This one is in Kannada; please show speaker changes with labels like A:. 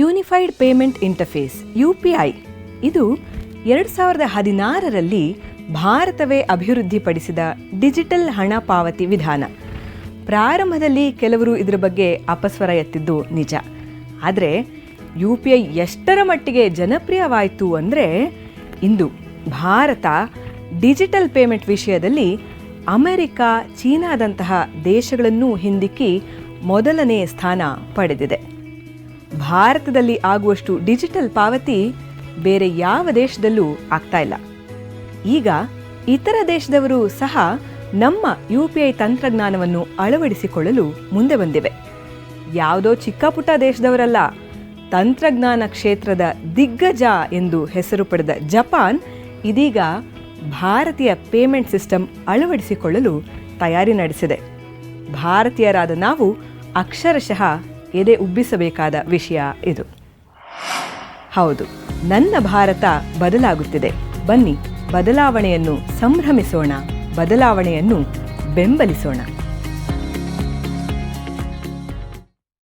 A: Unified payment interface U P I ಇದು ಎರಡು ಸಾವಿರದ ಹದಿನಾರರಲ್ಲಿ ಭಾರತವೇ ಅಭಿವೃದ್ಧಿಪಡಿಸಿದ ಡಿಜಿಟಲ್ ಹಣ ಪಾವತಿ ವಿಧಾನ. ಪ್ರಾರಂಭದಲ್ಲಿ ಕೆಲವರು ಇದರ ಬಗ್ಗೆ ಅಪಸ್ವರ ಎತ್ತಿದ್ದು ನಿಜ. ಆದರೆ ಯು ಪಿ ಐ ಎಷ್ಟರ ಮಟ್ಟಿಗೆ ಜನಪ್ರಿಯವಾಯಿತು ಅಂದರೆ ಇಂದು ಭಾರತ ಡಿಜಿಟಲ್ ಪೇಮೆಂಟ್ ವಿಷಯದಲ್ಲಿ ಅಮೆರಿಕ, ಚೀನಾದಂತಹ ದೇಶಗಳನ್ನು ಹಿಂದಿಕ್ಕಿ ಮೊದಲನೇ ಸ್ಥಾನ ಪಡೆದಿದೆ. ಭಾರತದಲ್ಲಿ ಆಗುವಷ್ಟು ಡಿಜಿಟಲ್ ಪಾವತಿ ಬೇರೆ ಯಾವ ದೇಶದಲ್ಲೂ ಆಗ್ತಾ ಇಲ್ಲ. ಈಗ ಇತರ ದೇಶದವರು ಸಹ ನಮ್ಮ ಯು ಪಿ ಐ ತಂತ್ರಜ್ಞಾನವನ್ನು ಅಳವಡಿಸಿಕೊಳ್ಳಲು ಮುಂದೆ ಬಂದಿವೆ. ಯಾವುದೋ ಚಿಕ್ಕಪುಟ್ಟ ದೇಶದವರಲ್ಲ, ತಂತ್ರಜ್ಞಾನ ಕ್ಷೇತ್ರದ ದಿಗ್ಗಜ ಎಂದು ಹೆಸರು ಪಡೆದ ಜಪಾನ್ ಇದೀಗ ಭಾರತೀಯ ಪೇಮೆಂಟ್ ಸಿಸ್ಟಮ್ ಅಳವಡಿಸಿಕೊಳ್ಳಲು ತಯಾರಿ ನಡೆಸಿದೆ. ಭಾರತೀಯರಾದ ನಾವು ಅಕ್ಷರಶಃ ಎದೆ ಉಬ್ಬಿಸಬೇಕಾದ ವಿಷಯ ಇದು. ಹೌದು ನನ್ನ ಭಾರತ ಬದಲಾಗುತ್ತಿದೆ. ಬನ್ನಿ ಬದಲಾವಣೆಯನ್ನು ಸಂಭ್ರಮಿಸೋಣ ಬದಲಾವಣೆಯನ್ನು ಬೆಂಬಲಿಸೋಣ.